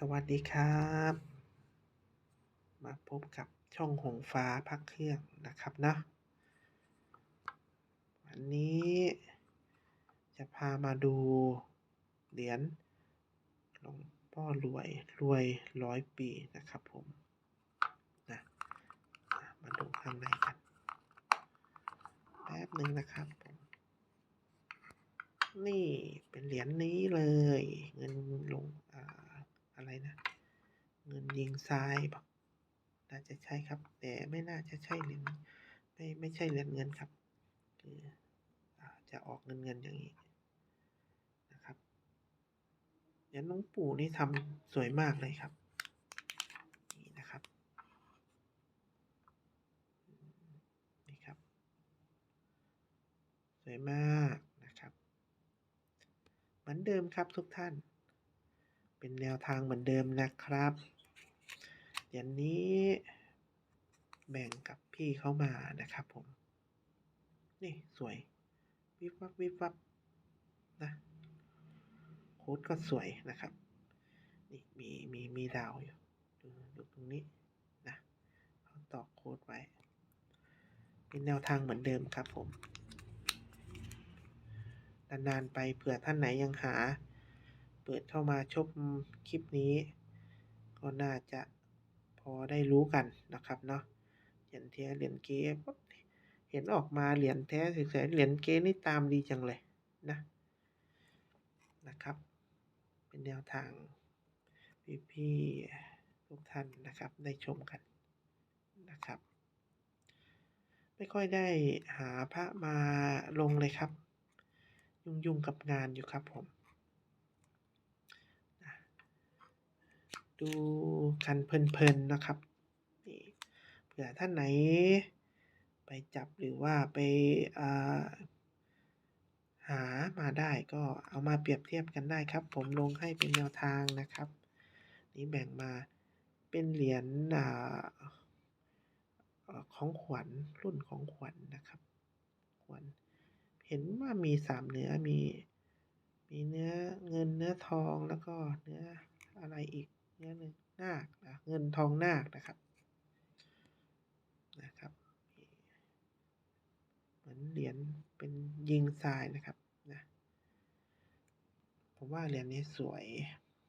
สวัสดีครับ มาพบกับช่องหงฟ้าพักเครื่องนะครับเนาะวันนี้จะพามาดูเหรียญหลวงพ่อรวยรวยร้อยปีนะครับผมนะมาดูข้างในกันแป๊บหนึ่งนะครับผมนี่เป็นเหรียญนี้เลย เงินลง อะไรนะ เงินยิงทรายปะน่าจะใช่ครับ แต่ไม่น่าจะใช่เหรียญไม่ไม่ใช่เหรียญเงินครับ คืออจะออกเงินเงินอย่างนี้นะครับเหรียญหลวงปู่นี่ทำสวยมากเลยครับนี่นะครับนี่ครับ สวยมากนะครับ เหมือนเดิมครับทุกท่าน เป็นแนวทางเหมือนเดิมนะครับ เหรียญนี้แบ่งกับพี่เข้ามานะครับผม นี่สวย วิบวับวิบวับนะโค้ดก็สวยนะครับ นี่มีมีมีดาวอยู่ดูดูตรงนี้นะเขาตอกโค้ดไว้ เป็นแนวทางเหมือนเดิมครับผมนานๆไปเผื่อท่านไหนยังหา เปิดเข้ามาชมคลิปนี้ ก็น่าจะพอได้รู้กันนะครับเนาะเหรียญแท้เหรียญเก๊ปุ๊บเห็นออกมาเหรียญแท้สวยๆเหรียญเก๊นี่ตามดีจังเลยนะนะครับ เป็นแนวทางพี่ๆทุกท่านนะครับได้ชมกันนะครับ ไม่ค่อยได้หาพระมาลงเลยครับ ยุ่งๆกับงานอยู่ครับผมนะ ดูกันเพลินๆนะครับเผื่อท่านไหน ไปจับหรือว่าไปาหามาได้ก็เอามาเปรียบเทียบกันได้ครับ ผมลงให้เป็นแนวทางนะครับ นี่แบ่งมาเป็นเหรียญของขวัญรุ่นของขวัญนะครับ ขวัญเห็นว่ามีสามเนื้อมีมีเนื้อเงินเนื้อทองแล้วก็เนื้ออะไรอีก นื้อหนึ่งนาคนะเงินทองนาคนะครับนะครับ เหมือนเหรียญเป็นยิงทรายนะครับนะผมว่าเหรียญนี้สวย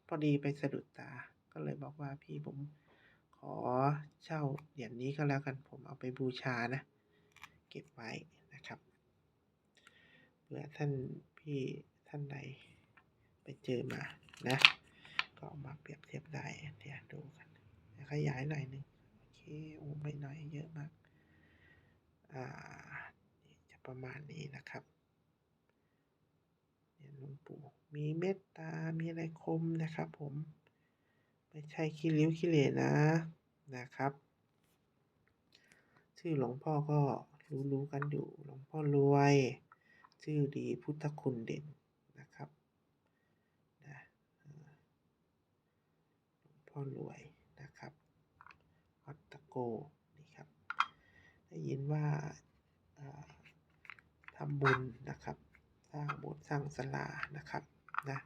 พอดีไปสะดุดตา ก็เลยบอกว่าพี่ผมขอเช่าเหรียญนี้ก็แล้วกันผมเอาไปบูชานะ เก็บไว้นะครับเผื่อท่านพี่ท่านใดไปเจอมานะ ก็เอามาเปรียบเทียบได้เดี๋ยวดูกันขยายหน่อยหนึ่งโอเคโอ้ไม่น้อยเยอะมาก อ่าจะประมาณนี้นะครับเนี่ยหลวงปู่มีเมตตา มีอะไรคมนะครับผม ไม่ใช่ขี้ริ้วขี้เหร่นะนะครับ ชื่อหลวงพ่อก็รู้ๆกันอยู่ หลวงพ่อรวย ชื่อดีพุทธคุณเด่นนะครับนะเอ่อหลวง พ่อรวยนะครับวัดตะโกนี่ครับ ได้ยินว่าทำบุญนะครับ สร้างโบสถ์สร้างศาลานะครับนะ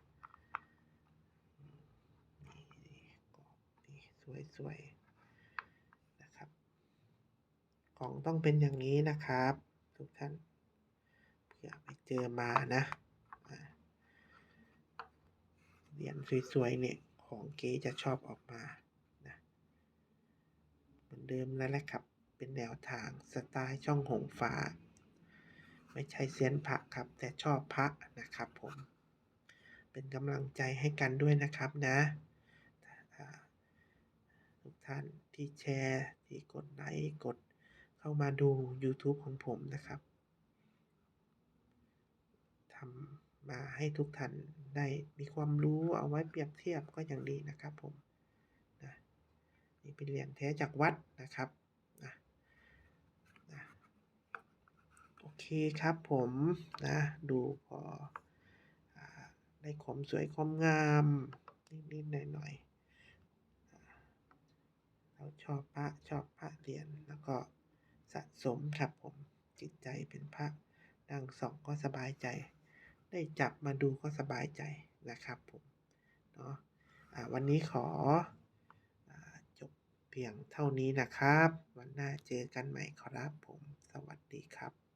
นี่นี่สวยๆนะครับ ของต้องเป็นอย่างนี้นะครับ ทุกท่านเผื่อไปเจอมานะเหรียญสวยๆเนี่ย ของเก๋จะชอบออกมานะเหมือนเดิมแล้วแหละครับเป็นแนวทางสไตล์ช่องหงฟ้า ไม่ใช่เซียนพระครับ แต่ชอบพระนะครับผมเป็นกำลังใจให้กันด้วยนะครับนะทุกท่านที่แชร์ที่กดไลค์กดเข้ามาดู YouTube ของผมนะครับทำ มาให้ทุกท่านได้มีความรู้เอาไว้เปรียบเทียบก็อย่างดีนะครับผมนะนี่เป็นเหรียญแท้จากวัดนะครับนะนะโอเคครับผมนะดูพออได้ความสวยความงามนิดๆหน่อยๆเราชอบพระชอบพระเหรียญแล้วก็สะสมครับผมจิตใจเป็นพระนั่งสองก็สบายใจ ได้จับมาดูก็สบายใจนะครับผมเนาะะวันนี้ขออจบเพียงเท่านี้นะครับ วันหน้าเจอกันใหม่ครับผม สวัสดีครับ